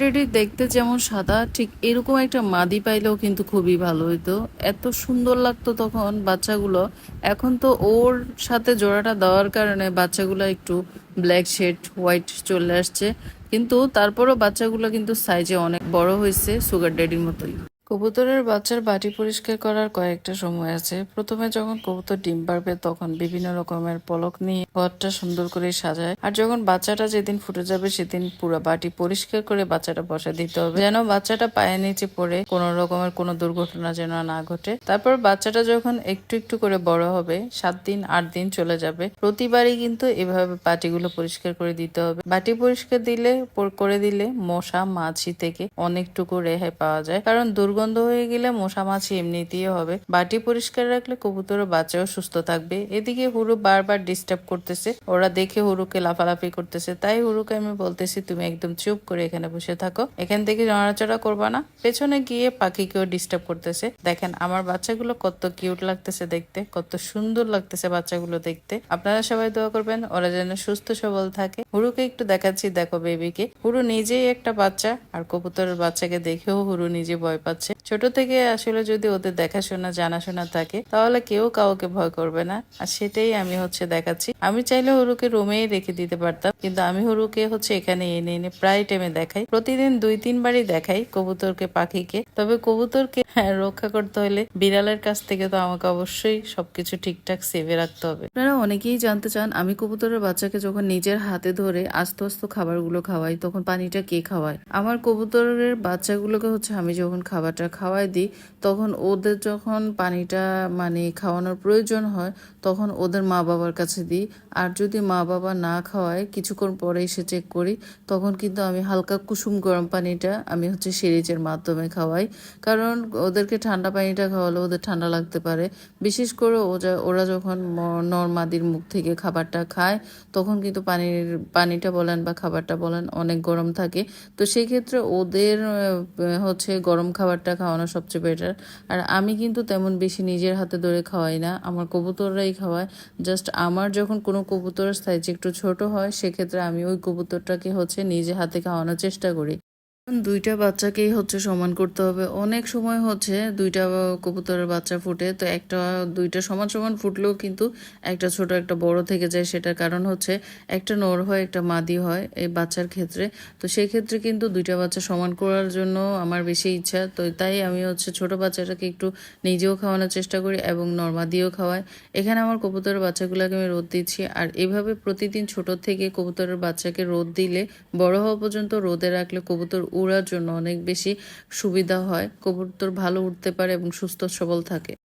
Daddy দেখতে যেমন সাদা, ঠিক এরকম একটা মাদি পাইলেও কিন্তু খুবই ভালো হইতো। এত সুন্দর লাগতো তখন বাচ্চাগুলো। এখন তো ওর সাথে জোড়াটা দেওয়ার কারণে বাচ্চাগুলো একটু ব্ল্যাক শেড হোয়াইট চলে আসছে। কিন্তু তারপরও বাচ্চাগুলো কিন্তু সাইজে অনেক বড় হয়েছে সুগার ডেডির মতোই। কবুতরের বাচ্চার বাটি পরিষ্কার করার কয়েকটা সময় আছে। প্রথমে যখন কবুতর ডিম পারবে, তখন বিভিন্ন রকমের পলক নিয়ে ঘরটা সুন্দর করে সাজায়। আর যখন বাচ্চাটা যেদিন ফুটে যাবে, সেদিন পুরো বাটি পরিষ্কার করে বাচ্চাটা বসা দিতে হবে। যেন বাচ্চাটা পায়ের নিচে পড়ে, কোনো রকমের কোনো দুর্ঘটনা যেন না ঘটে। তারপর বাচ্চাটা যখন একটু একটু করে বড় হবে, সাত দিন, আট দিন চলে যাবে। প্রতিবারই কিন্তু এভাবে বাটিগুলো পরিষ্কার করে দিতে হবে। বাটি পরিষ্কার দিলে করে দিলে মশা, মাছি থেকে অনেকটুকু রেহাই পাওয়া যায়। কারণ দুর্গন্ধ হয়ে গেলে মশা মাছি এমনিতেই হবে। বাটি পরিষ্কার রাখলে কবুতরের বাচ্চাও সুস্থ থাকবে। এদিকে হুরু বারবার ডিস্টার্ব করতেছে। ওরা দেখে হুরুকে লাফালাফি করতেছে। তাই হুরুকে আমি বলতেছি, তুমি একদম চুপ করে এখানে বসে থাকো। এখান থেকে নড়াচড়া করবা না। পেছনে গিয়ে পাখিকেও ডিস্টার্ব করতেছে। দেখেন, আমার বাচ্চাগুলো কত কিউট লাগতেছে দেখতে। কত সুন্দর লাগতেছে বাচ্চাগুলো দেখতে। আপনারা সবাই দোয়া করবেন, ওরা যেন সুস্থ সবল থাকে। হুরুকে একটু দেখাচ্ছি, দেখো বেবিকে হুরু নিজেই একটা বাচ্চা, আর কবুতরের বাচ্চাকে দেখেও হুরু নিজে ভয় পাচ্ছে। ছোট থেকে আসলে যদি ওদের দেখাশোনা, জানাশোনা থাকে, তাহলে কেউ কাউকে ভয় করবে না। আর সেটাই আমি হচ্ছে দেখাচ্ছি। আমি চাইলে হরুকে রুমেই রেখে দিতে পারতাম, কিন্তু আমি হরুকে হচ্ছে এখানে এনে এনে প্রায় টাইমে দেখাই। প্রতিদিন দুই, তিনবারই দেখাই কবুতরকে, পাখিকে। তবে কবুতরকে হ্যাঁ, রক্ষা করতে হলে বিড়ালের কাছ থেকে তো আমাকে অবশ্যই সবকিছু ঠিকঠাক সেভে রাখতে হবে। আপনারা অনেকেই জানতে চান আমি কবুতরের বাচ্চাকে যখন নিজের হাতে ধরে আস্তে আস্তে খাবারগুলো খাওয়াই তখন পানিটা কে খাওয়ায়? আমার কবুতরের বাচ্চাগুলোকে হচ্ছে আমি যখন খাবারটা খাওয়াই দিই তখন ওদের যখন পানিটা মানে খাওয়ানোর প্রয়োজন হয় তখন ওদের মা বাবার কাছে দিই। আর যদি মা বাবা না খাওয়ায় কিছুক্ষণ পরে এসে চেক করি তখন কিন্তু আমি হালকা কুসুম গরম পানিটা আমি হচ্ছে সিরিজের মাধ্যমে খাওয়াই। কারণ ওদেরকে ঠান্ডা পানিটা খাওয়ালে ওদের ঠান্ডা লাগতে পারে। বিশেষ করে ওরা যখন নর্মাদির মুখ থেকে খাবারটা খায়, তখন কিন্তু পানির, পানিটা বলেন বা খাবারটা বলেন অনেক গরম থাকে। তো সেই ক্ষেত্রে ওদের হচ্ছে গরম খাবারটা খাওয়ানো সবচেয়ে বেটার আর আমি কিন্তু তেমন বেশি নিজের হাতে ধরে খাওয়াই না, আমার কবুতররাই খাওয়ায়। জাস্ট আমার যখন কোনো কবুতরের সাইজ একটু ছোট হয়, সেক্ষেত্রে আমি ওই কবুতরটাকে হচ্ছে নিজে হাতে খাওয়ানোর চেষ্টা করি। দুইটা বাচ্চাকেই হচ্ছে সমান করতে হবে। অনেক সময় হচ্ছে দুইটা কবুতরের বাচ্চা ফুটে, তো একটা দুইটা সমান সমান ফুটলেও কিন্তু একটা ছোট, একটা বড় থেকে যায়। সেটার কারণ হচ্ছে একটা নর হয়, একটা মাদি হয় এই বাচ্চার ক্ষেত্রে। তো সেই ক্ষেত্রে কিন্তু দুইটা বাচ্চা সমান করার জন্য আমার বেশি ইচ্ছা। তো তাই আমি হচ্ছে ছোট বাচ্চাটাকে একটু নিজেও খাওয়ানোর চেষ্টা করি এবং নর্মাদিও খাওয়াই। এখানে আমার কবুতরের বাচ্চাগুলোকে আমি রোদ দিচ্ছি। আর এভাবে প্রতিদিন ছোট থেকে কবুতরের বাচ্চাকে রোদ দিলে, বড় হওয়া পর্যন্ত রোদে রাখলে কবুতর উড়ার জন্য অনেক বেশি সুবিধা হয়। কবুতর ভালো উঠতে পারে এবং সুস্থ সবল থাকে।